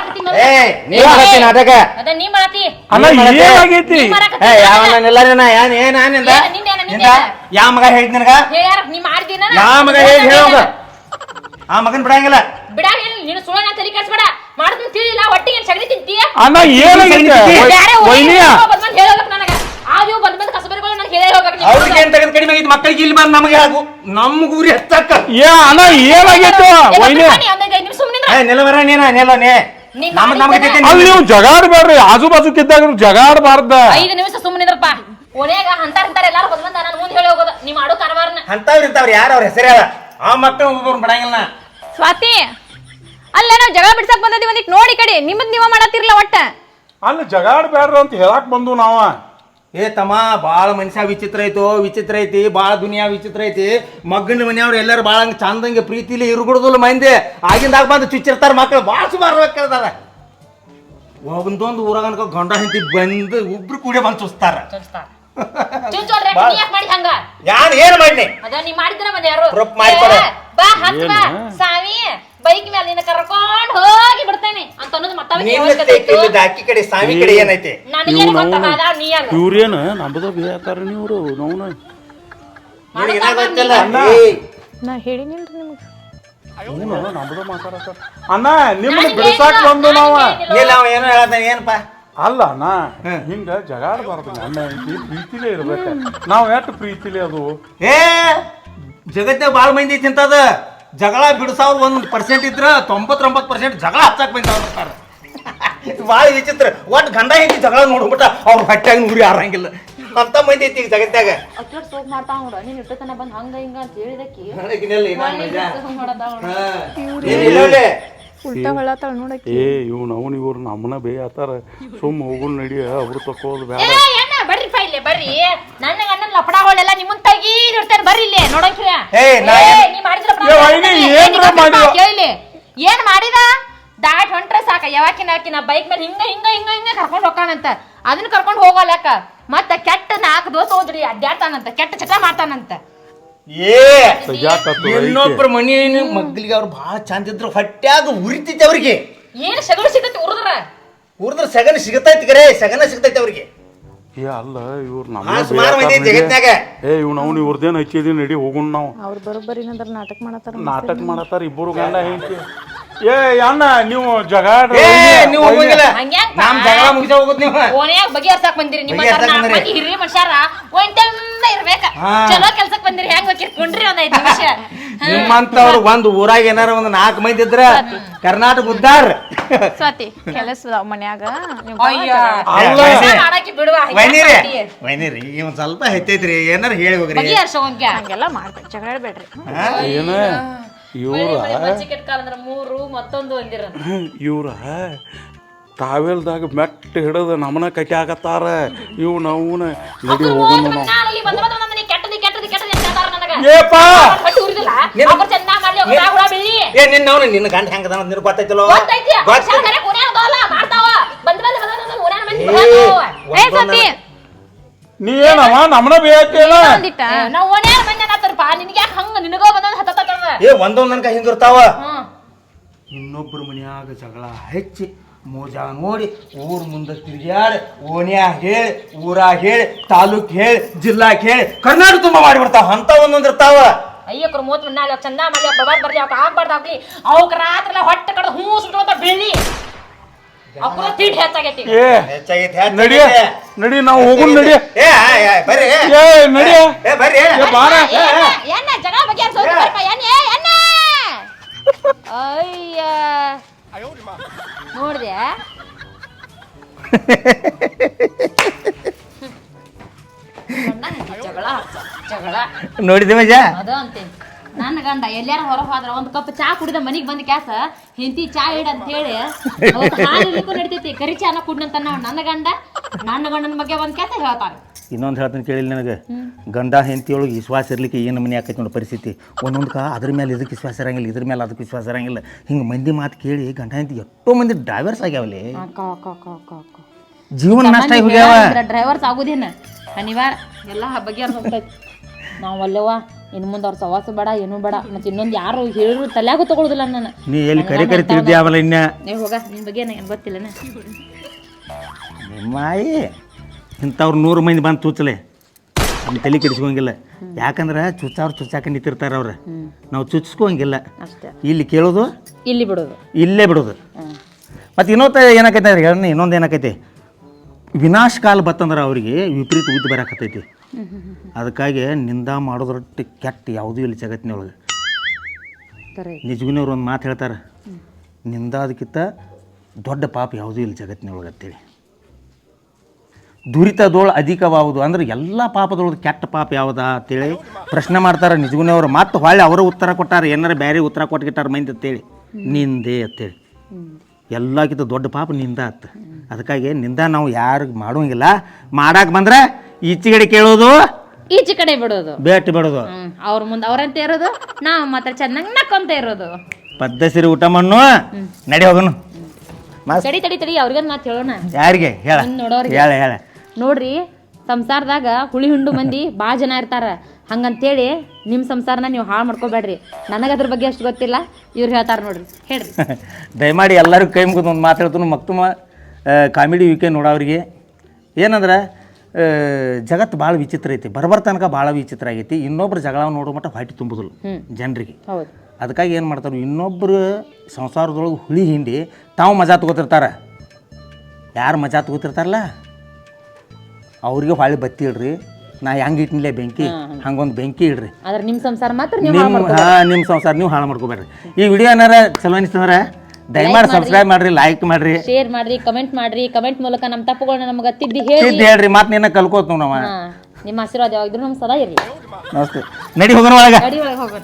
ಏ ನೀ ಮಾಡತ್ತಿ ನಾಟಕ. ಅದ ನೀ ಮಾಡತಿ ಅಣ್ಣ ಏನಾಗೈತಿ? ಏ ಯಾವ ಎಲ್ಲಾರೇನ ಏನ್ ಏನ್ ಏನಿಂದ ಏನ್ ನಿಂದೇನ, ನಿಂದ? ಯಾವ ಮಗ ಹೇಳಿದ್ ನಿನಗ? ನೀ ಮಾಡ್ದಿನ ಯಾವ ಮಗ ಹೇಳಿ ಹೇಳೋಗ? ಆ ಮಗನ್ ಬಿಡಂಗಿಲ್ಲ. ನೀನು ಸುಳ್ಳ ತಲೆ ಕೆಡ್ಸ್ಬೇಡ. ತಿಳಿಲ್ಲ ಹೊಟ್ಟಿಗೆ ಸಗಣಿ ತಿಂತೀಯ ಅಣ್ಣ ಏನಾಗೈತಿ? ವೈನಿಯ? ನನಗ. ಕಸಬರಿಗಳು ನನಗೆ ಹೇಳಿ ಅವ್ರಿಗೆ ಏನ್ ತೆಗೆದು ಕಡಿಮೆ ಮಕ್ಕಳಿಗೆ ಇಲ್ಲಿ ಬಂದು ನಮಗೆ ಹಾಗೂ ನಮ್ಮ ಗುರಿ ಏನಾಗಿತ್ತು ಏ ಅಣ್ಣ ಏನಾಗೈತು? ಸುಮ್ಮನೆ ನೀನ? ನಿಲ್ಲ ನೀ ನೀ ನಮ್ಗ್ ನಮ್ಗೆ ಮಾಡಿದ್ದನ? ಜೊತೆ ಅಲ್ಲಿ ನೀವು ಜಗಾಡ್ಬೇಡ್ರಿ ಆಜು ಬಾಜು ಕಿದ್ದಾಗ ಜಗಾಡ್ಬಾರ್ದ ಐದು ನಿಮಿಷ ಸುಮ್ಮನಿದ್ರಪ್ಪ ಓಣ್ಯಾಗ ಅಂತಾರ ಅಂತಾರ ಎಲ್ಲಾರು ಬಂದ್ ಬಂದ ನಾನು ಮುಂದೆ ಹೇಳಿ ಹೋಗೋದು. ನೀ ಮಾಡೋ ಕಾರವಾರನ. ಅಂತವ್ರು ಇಂತವ್ರು ಯಾರು ಅವ್ರ ಹೆಸರು ಹೇಳ ಆ ಮಕ್ಕಳು ಒಬ್ಬರು ಬಿಡಂಗಿಲ್ಲ. ನಾ. ಸ್ವಾತಿ ಅಲ್ಲ ನಾವು ಜಗಳ ಬಿಡ್ಸಕ್ ಬಂದದಿ ಒಂದಿಟ್ ನೋಡಿ ಕಡೆ. ನಿಮ್ಮದ್ ನೀವ ಮಾಡತ್ತಿರ್ಲ ಒಟ್ಟ. ಅಲ್ಲಿ ಜಗಾಡ್ಬೇಡ್ರಿ ಅಂತ ಹೇಳಕ್ ಬಂದು ನಾವ. ಏ ತಮ್ಮ ಭಾಳ ಮನುಷ್ಯ ವಿಚಿತ್ರ ಐತೋ ವಿಚಿತ್ರ ಐತಿ ಭಾಳ ದುನಿಯಾ ವಿಚಿತ್ರ ಐತಿ. ಮಗ್ಗನ ಮನೆಯವ್ರು ಎಲ್ಲರೂ ಭಾಳ ಹಂಗೆ ಚಂದಂಗೆ ಪ್ರೀತಿಲಿ ಇರುಗುಡುದಿಲ್ಲ ಮಂದಿ. ಆಗಿಂದಾಗ ಬಂದು ಚುಚ್ಚಿರ್ತಾರೆ ಮಕ್ಕಳು ಭಾಳ ಸುಮಾರು ಕೇಳ್ತಾರೆ. ಒಂದೊಂದು ಊರಾಗ ಅನ್ಕೋ ಗಂಡ ಹೆಂಡತಿ ಬಂದು ಒಬ್ರು ಕೂಡ ಬಂದು ಚುಸ್ತಾರ ಯಾರು ಏನು ಮಾಡಿ ಅದ ನೀ ಮಾಡಿದ್ರ ಯಾರು? ಹತ್ ಬಾ ಸಾವಿ ಬೈಕ್ ಮೇಲೆ ನಿನ್ನ ಕರ್ಕೊಂಡ್ ಹೋಗಿ ಬಿಡ್ತೇನೆ ಅಂತ ಅನ್ನೋದು ಮತ್ತೆ ಅಕ್ಕಿ ಕಡೆ ಸಾಮಿ ಕಡೆ ಏನೈತಿ? ನನಗೇನು ಗೊತ್ತಾಗ ನೀ ಯಾರು? ಇವ್ರೇನು? ನಂಬದ ನೀವ್ರು ನೋವು ನಿನಗೆ ಏನಾಗ್ ಗೊತ್ತಿಲ್ಲ? ನಾ ಹೇಳಿನಿಲ್ರಿ ನಿಮ್ಗೆ. ನಂಬದ ಮಾತಾಡತ್ತಾರ ಅಣ್ಣ ನಿಮ್ಮನ್ನ ಬಿಡ್ಸಾಕ್ ಬಂದು ನಾವ. ಇಲ್ಲ ಅವ ಏನೋ ಹೇಳ್ತಾನೆ ಏನಪ್ಪ? ಅಲ್ಲ ಅಣ್ಣ ಹಿಂಗ ಜಗಾಡಬಾರ್ದು. ಅಣ್ಣ ಈ ಪ್ರೀತಿಲೇ ಇರ್ಬೇಕು. ನಾವ್ ಎಷ್ಟು ಪ್ರೀತಿಲೇ ಅದು? ಏ ಜಗತ್ತೇ ಭಾಳ ಮಂದಿ ಐತಿ ಅಂತದ ಜಗಳ ಬಿಡಿಸೋರು ಒಂದು ಪರ್ಸೆಂಟ್ ಇದ್ರೆ ತೊಂಬತ್ತೊಂಬತ್ತು ಪರ್ಸೆಂಟ್ ಜಗಳ ಹಚ್ಚಕ್ ಸರ್ ಭಾಳ ವಿಚಿತ್ರ. ಒಟ್ಟು ಗಂಡ ಹೆಂಡತಿ ಜಗಳ ನೋಡ್ಬಿಟ್ಟ ಅವ್ರ ಹೊಟ್ಟೆಗೆ ನೂರಿ ಆರಂಗಿಲ್ಲ ಅಂತ ಮಂದಿ ಐತಿ ಈಗ ಜಗತ್ತಾಗ ಅಟ್ಲಟ್ ಸೋಗ್ ಮಾಡ್ತಾ ಅವ್ರ ನೀನ್ ಇಟ್ಟತನ ಬಂದ್ ಹಂಗ ಹಿಂಗ ಅಂತ ಹೇಳಿದಕ್ಕಿ ನನಗಿನಲ್ಲಿ ಇನ್ನೊಂದ್ ಮಜಾ. ಮಾಡದ? ಹಾ. ಏನಿಲ್ಲ ಒಳ್ಳೆ. ಉಲ್ಟಾ ಹೊಳತಾಳ ನೋಡಕ್ಕೆ. ಏ ಇವ್ ನಾವು ಇವ್ರು ನಮ್ಮನ್ನ ಬೇಯತ್ತಾರ ಸುಮ್ಮ ಹೋಗುನ್ ನಡಿ ಅವ್ರು ತಕ್ಕೋದು ಬೇಡ. ಇಲ್ಲೇ ಬರ್ರಿ. ನನ್ನ ಗಂಡನ ಲಪಡಾಗಳೆಲ್ಲ ನಿಮ್ಮನ್ ತಗಿ ಇಡ್ತೇನೆ ಬರ್ರಿ ಇಲ್ಲಿ. ನೋಡಂಗಿಲ್ಲ ಏ, ನಾ ಏನ್- ನೀ ಮಾಡಿದ್ರ ಲಪಡ ಏ, ವೈನಿ, ಏನ್ ಏನ್ರ? ಕೇಳಿಲಿ ಏನ್ ಮಾಡಿದ? ದಾಟ್ ಹೊಂಟ್ರೆ ಸಾಕ. ಯಾವಾಕಿನ ಹಾಕಿನ ಬೈಕ್ ಮೇಲೆ ಹಿಂಗ ಹಿಂಗ ಹಿಂಗ ಹಿಂಗ ಕರ್ಕೊಂಡು ಹೋಗ್ತಾನಂತ. ಅದನ್ನ ಕರ್ಕೊಂಡ್ ಹೋಗಲಕ್ಕ. ಮತ್ತ ಕೆಟ್ಟ ನಾಲ್ಕು ದೋಸ ಹೋದ್ರಿ. ಅಡ್ಡಾಡ್ತಾನಂತ ಕೆಟ್ಟ ಚಟ ಮಾಡ್ತಾನಂತ. ಏ ಇನ್ನೊಬ್ರ ಮನಿ ಮಗ್ಲಿಗೆ ಅವ್ರು ಭಾಳ ಚಂದ ಇದ್ರು. ಹೊಟ್ಯಾಗ ಉರಿತೈತಿ ಅವ್ರಿಗೆ. ಏನ್ ಸಗಣ ಸಿಗತ್ತೆ ಉರಿದ್ರ? ಉರಿದ್ರ ಸಗನ ಸಿಗತೈತಿ ಕರೆ. ಸಗನ ಸಿಗತೈತಿ ಅವ್ರಿಗೆ. ಏ ಅಲ್ಲ ಇವ್ರು ನಮ್ಮ ಸುಮಾರು ಮಂದಿ ಐತಿ ಜಗತ್ನ್ಯಾಗ. ಏ ಇವ್ ಅವ್ನು ಇವ್ರದ್ದೇನು ಹಚ್ಚಿದೀನಿ ನಡಿ ಹೋಗೋಣ ನಾವು. ಅವ್ರು ಬರೋಬ್ಬರಿ ಏನಂದ್ರೆ ನಾಟಕ ಮಾಡತ್ತಾರ ನಾಟಕ ಮಾಡತ್ತಾರ ಇಬ್ಬರು ಗಂಡ ಹೆಂಡತಿ. ಏ ಅಣ್ಣ ನೀವು ಜಗಾಡ ಏ ನೀವು ಹೋಗಂಗಿಲ್ಲ ಹಂಗ್ಯಾಂಗ್ ನಮ್ ಜಗಳ ಮುಗಿಸ ಹೋಗುದ್ ನೀವು. ಓನ್ಯಾಗ ಬಗೆಹರ್ಸಾಕ್ ಬಂದಿರಿ. ನಿಮ್ಮ ಬಗೆಹರ್ಸಾಕ್ ನಾಲ್ಕು. ಮಂದಿ ಹಿರಿಯ ಮನುಷ್ಯಾರ ಒಂಟೆಲ್ಲ ಇರ್ಬೇಕ. ಚಲೋ ಕೆಲ್ಸಕ್ ಬಂದಿರಿ. ಹೆಂಗ್ ಬೇಕಿರ್ಕೊಂಡ್ರಿ ಒಂದ್ ಐದು ನಿಮಿಷ. ನಿಮ್ಮಂತವ್ರು ಒಂದ್ ಊರಾಗ ಏನಾರ ಒಂದ್ ನಾಲ್ಕು ಮಂದಿ ಇದ್ರ ಕರ್ನಾಟಕ ಉದ್ದಾರ. ಸ್ವಾತಿ ಕೆಲಸದ ಮನ್ಯಾಗ. ನೀವು ಅಲ್ಲ ಮಾಡಾಕಿ ಬಿಡುವ ವೈನಿರಿ. ವೈನಿರಿ ಇವ್ ಸ್ವಲ್ಪ ಹೆತ್ತೈತ್ರಿ ಏನಾರ ಹೇಳಿ ಹೋಗ್ರಿ. ಹಂಗೆಲ್ಲ ಮಾಡ್ಬೇಡಿ ಜಗಳಾಡ್ಬೇಡ್ರಿ ಏನ? ಇವ್ರ ಅಂದ್ರ ಮೂರು ಮತ್ತೊಂದು ಒಂದಿರ ಇವ್ರ ತಾವೆಲ್ದಾಗ ಮೆಟ್ಟ ಹಿಡಿದು ನಮ್ಮನ ಕಟ್ಟಿ ಆಗತ್ತಾರ ಇವ್ ನಾವುನ ನಡಿ ಹೋಗೋಣ ನಾವು. ನಾನಲ್ಲಿ ಏ ನಿನ್ನ ಅವ್ನು ಗಂಡ ಹೆಂಗದ ನಿನ್ ಗೊತ್ತೈತಿಲ್ಲೋ? ಏ. ನೀ ಏನವ? ನಮ್ಮನ ಒಂದೊಂದ್ ನನ್ಕ ಹಿಂಗಿರ್ತಾವ ಇನ್ನೊಬ್ರು ಇನ್ನೊಬ್ಬರ ಮನ್ಯಾಗ ಜಗಳ ಹೆಚ್ಚಿ. ಮೋಜಾ ನೋಡಿ ಊರು ಮುಂದೆ ತಿರುಗ್ಯಾಡಿ ಓನ್ಯಾ ಹೇಳಿ ಊರಾಗ ಹೇಳಿ ತಾಲೂಕ್ ಹೇಳಿ ಜಿಲ್ಲಾ ಹೇಳಿ ಕರ್ನಾಟಕ ತುಂಬ ಮಾಡಿಬಿಡ್ತಾವ ಅಂತ ಒಂದೊಂದ್ ಇರ್ತಾವ. ಅಯ್ಯಕ್ರ ಮೂವತ್ ಮನ್ನಾಗ ಅವ್ಕ್ ಚಂದ ಮಾಡಿ ಅವ್ಕ್ ಬಬಾರ್ ಬರ್ಲಿ ಅವ್ಕ ಆಗ್ಬಾರ್ದು ಆಗ್ಲಿ. ಅವಕ್ ರಾತ್ರಿ ಹೊಟ್ಟೆ ಕಡೆ ಹೂ ಸುಟ್ಕೊಂತ ಬೆಳ್ಳಿ. ಅವ್ರ ತಿಂಡಿ ಹೆಚ್ಚಾಗೈತಿ. ಏ ಹೆಚ್ಚಾಗೈತೆ ನಡಿ ನಡಿ ನಾವು ಹೋಗುನ್ ನಡಿ. ಏ ಆ, ಆ, ಬರ್ರಿ ಏ. ನಡಿ. ಏ ಬರ್ರಿ ಏ. ಬಾರ. ಏನ ಜಗಳ ಬಗೆಹರಿಸೋದು ಬರ್ಪ ಏನ್ ಏ ಏನ ಅಯ್ಯ. ನೋಡ್ದೆ? ಜಗಳ ಜಗಳ. ನೋಡಿದೆ ಮಜಾ? ಅದ ಅಂತೀನಿ. ನನ್ನ ಗಂಡ ಎಲ್ಲಾರ ಹೊರ ಹೋದ್ರ ಒಂದ್ ಕಪ್ ಚಾ ಕುಡಿದ ಮನಿಗ್ ಬಂದ ಕ್ಯಾಸ ಹಿಂತಿ ಚಾ ಇಡ ಅಂತ ಹೇಳಿ ನಡಿತೈತಿ ಕರಿ ಚಾನ ಕುಡ್ನಂತ ನನ್ನ ಗಂಡ ನನ್ನ ಗಂಡನ ಬಗ್ಗೆ ಒಂದ್ ಕ್ಯಾಸ ಹೇಳ್ತಾರ ಇನ್ನೊಂದು ಹೇಳ್ತೀನಿ ಕೇಳಿಲ್ಲ ನನಗೆ. ಗಂಡ ಹೆಂಡತಿಯೊಳಗೆ ವಿಶ್ವಾಸ ಇರಲಿಕ್ಕೆ ಏನು ಮನೆ ಆಕೈತಿ ನೋಡಿ ಪರಿಸ್ಥಿತಿ. ಒಂದೊಂದು ಕಾ ಅದ್ರ ಮೇಲೆ ಇದಕ್ಕೆ ವಿಶ್ವಾಸ ಇರಂಗಿಲ್ಲ ಇದ್ರ ಮೇಲೆ ಅದಕ್ಕೆ ವಿಶ್ವಾಸ ಇರಂಗಿಲ್ಲ. ಹಿಂಗೆ ಮಂದಿ ಮಾತು ಕೇಳಿ ಗಂಡ ಹೆಂಡತಿ ಎಷ್ಟೋ ಮಂದಿ ಡ್ರೈವರ್ಸ್ ಆಗ್ಯಾವಲ್ಲಿ ಜೀವನ ನಷ್ಟ ಆಗಿ ಹೋಗ್ಯಾವ ಡ್ರೈವರ್ಸ್ ಆಗುದೇನ? ಅನಿವಾರ್ಯ ಎಲ್ಲ ಬಗ್ಗೆ ನಾವು ಅಲ್ಲವ ಇನ್ನು ಮುಂದೆ ಅವ್ರ ಸವಾಸ ಬೇಡ ಏನೂ ಬೇಡ. ಮತ್ತೆ ಇನ್ನೊಂದು ಯಾರು ಹೇಳಿದ್ರು ತಲೆಯಾಗೂ ತಗೊಳುದಿಲ್ಲ ನಾನು ನೀ ಎಲ್ಲಿ ಕರೆ ಕರೆ ತಿಳಿದ್ಯಾವಲ್ಲ ಇನ್ನ? ನೀವು ಹೋಗ ನಿನ್ ಬಗ್ಗೆ ಏನು ಗೊತ್ತಿಲ್ಲನ ಮಾಯಿ ಇಂಥವ್ರು ನೂರು ಮಂದಿ ಬಂದು ಚುಚ್ಚಲೆ ನಮ್ಮ ತಲೆ ಕೆಡಿಸ್ಕೊಂಗಿಲ್ಲ. ಯಾಕಂದ್ರೆ ಚುಚ್ಚಾವ್ರು ಚುಚ್ಚಾಕ ನಿಂತಿರ್ತಾರೆ ಅವ್ರು. ನಾವು ಚುಚ್ಸ್ಕೊಂಗಿಲ್ಲ. ಅಷ್ಟೇ. ಇಲ್ಲಿ ಕೇಳೋದು? ಇಲ್ಲಿ ಬಿಡೋದು. ಇಲ್ಲೇ ಬಿಡೋದು. ಮತ್ತು ಇನ್ನೊಂದು ಏನಾಕೈತೆ ಅಂದ್ರೆ ಹೇಳಿ ಇನ್ನೊಂದು ಏನಾಕೈತಿ? ವಿನಾಶ ಕಾಲ ಬತ್ತಂದ್ರೆ ಅವರಿಗೆ ವಿಪರೀತ ಬುದ್ಧಿ ಬರಾಕತ್ತೈತಿ. ಅದಕ್ಕಾಗಿ ನಿಂದ ಮಾಡೋದ್ರೊಟ್ಟು ಕೆಟ್ಟ ಯಾವುದೂ ಇಲ್ಲ ಜಗತ್ತಿನೊಳಗೆ ನಿಜಗುನವ್ರು ಒಂದು ಮಾತು ಹೇಳ್ತಾರೆ. ನಿಂದಾದಕ್ಕಿಂತ ದೊಡ್ಡ ಪಾಪ ಯಾವುದೂ ಇಲ್ಲ ಜಗತ್ತಿನೊಳಗೆ ಅಂತೇಳಿ. ದುರಿತದೋಳು ಅಧಿಕವಾವುದು ಅಂದ್ರೆ ಎಲ್ಲ ಪಾಪದೊಳಗೆ ಕೆಟ್ಟ ಪಾಪ ಯಾವ್ದ ಅಂತೇಳಿ ಪ್ರಶ್ನೆ ಮಾಡ್ತಾರೆ ನಿಜಗುನವ್ರು ಮತ್ತೆ ಹೊಳ್ಳಿ ಅವರು ಉತ್ತರ ಕೊಟ್ಟಾರ ಏನಾರ ಬೇರೆ ಉತ್ತರ ಕೊಟ್ಗಿಟ್ಟಾರ ಮಂದಿ ಅಂತೇಳಿ. ನಿಂದೆ ಅಂತೇಳಿ. ಎಲ್ಲಕ್ಕಿಂತ ದೊಡ್ಡ ಪಾಪ ನಿಂದ ಅತ್ತ ಅದಕ್ಕಾಗಿ ನಿಂದ ನಾವು ಯಾರಿಗೆ ಮಾಡೋಂಗಿಲ್ಲ. ಮಾಡಾಕ ಬಂದ್ರೆ ಈಚೆಗಡೆ ಕೇಳೋದು ಈಚೆ ಕಡೆ ಬಿಡೋದು. ಬೇಟ್ ಬಿಡೋದು. ಅವ್ರ ಮುಂದೆ ಅವ್ರಂತ ಇರೋದು ನಾವು ಮಾತ್ರ ಚೆನ್ನಾಗಿ ನಕ್ಕೊಂತ ಇರೋದು. ಪದ್ದಸಿರಿ ಊಟ ಮಣ್ಣು ನಡಿ ಹೋಗೋಣ ತಡಿ ತಡಿ ಮಾತು ಹೇಳೋಣ. ಯಾರಿಗೆ? ಹೇಳ. ನೋಡೋರು ನೋಡೋರ್ಗೆ. ಹೇಳ ಹೇಳ. ನೋಡ್ರಿ ಸಂಸಾರದಾಗ ಹುಳಿ ಹುಂಡು ಮಂದಿ ಭಾಳ ಜನ ಇರ್ತಾರ. ಹಂಗಂತೇಳಿ ನಿಮ್ಮ ಸಂಸಾರನ ನೀವು ಹಾಳು ಮಾಡ್ಕೋಬೇಡ್ರಿ. ನನಗೆ ಅದ್ರ ಬಗ್ಗೆ ಅಷ್ಟು ಗೊತ್ತಿಲ್ಲ ಇವ್ರು ಹೇಳ್ತಾರೆ ನೋಡ್ರಿ. ಹೇಳ್ರಿ. ದಯಮಾಡಿ ಎಲ್ಲರೂ ಕೈ ಮುಗಿದು ಒಂದು ಮಾತು ಹೇಳ್ತೀನಿ. ಮಕ್ತುಮ ಕಾಮಿಡಿ ವಿಕೆ ನೋಡೋರಿಗೆ ಏನಂದ್ರೆ ಜಗತ್ತು ಭಾಳ ವಿಚಿತ್ರ ಐತಿ. ಬರಬರ್ ತನಕ ಭಾಳ ವಿಚಿತ್ರ ಆಗೈತಿ. ಇನ್ನೊಬ್ರು ಜಗಳ ನೋಡೋ ಮಟ್ಟ ಹೊಟ್ಟೆ ತುಂಬುದಿಲ್ಲ ಜನರಿಗೆ. ಅದಕ್ಕಾಗಿ ಏನು ಮಾಡ್ತಾರೆ ಇನ್ನೊಬ್ಬರು ಸಂಸಾರದೊಳಗೆ ಹುಳಿ ಹಿಂಡಿ ತಾವು ಮಜಾ ತಗೋತಿರ್ತಾರೆ. ಯಾರು ಮಜಾ ತಗೋತಿರ್ತಾರಲ್ಲ? ಅವ್ರಿಗೆ ಹೊಳ್ಳಿ ಬತ್ತಿ ಇಡ್ರಿ. ನಾ ಹೆಂಗ್ ಇಟ್ಟಿನ್ಲೇ ಬೆಂಕಿ? ಹಂಗೊಂದು ಬೆಂಕಿ ಇಡ್ರಿ. ಆದ್ರೆ ನಿಮ್ಮ ಸಂಸಾರ ಮಾತ್ರ ನೀವು ನಿಮ್ಮ ಹಾ ನಿಮ್ಮ ಸಂಸಾರ ನೀವು ಹಾಳು ಮಾಡ್ಕೋಬೇಡ್ರಿ. ಈ ವಿಡಿಯೋ ಏನಾರ ಚಲೋ ಅನಿಸ್ತಂದ್ರೆ ದಯಮಾಡಿ ಸಬ್ಸ್ಕ್ರೈಬ್ ಮಾಡ್ರಿ. ಲೈಕ್ ಮಾಡ್ರಿ ಶೇರ್ ಮಾಡ್ರಿ. ಕಮೆಂಟ್ ಮಾಡ್ರಿ ಕಮೆಂಟ್ ಮೂಲಕ ನಮ್ಮ ತಪ್ಪುಗಳನ್ನ ನಮಗೆ ತಿದ್ದಿ ಹೇಳಿ. ಹೇಳ್ರಿ ಮತ್ತೆ ನಿನ್ನ ಕಲ್ಕೋತ ನಾವು. ನಿಮ್ಮ ಆಶೀರ್ವಾದ ಯಾವಾಗಿದ್ರು ನಮ್ಗೆ ಸದಾ ಇರಲಿ. ನಮಸ್ತೆ. ನಡಿ ಹೋಗೋಣ ಒಳಗೆ. ನಡಿ ಒಳಗೆ ಹೋಗೋಣ.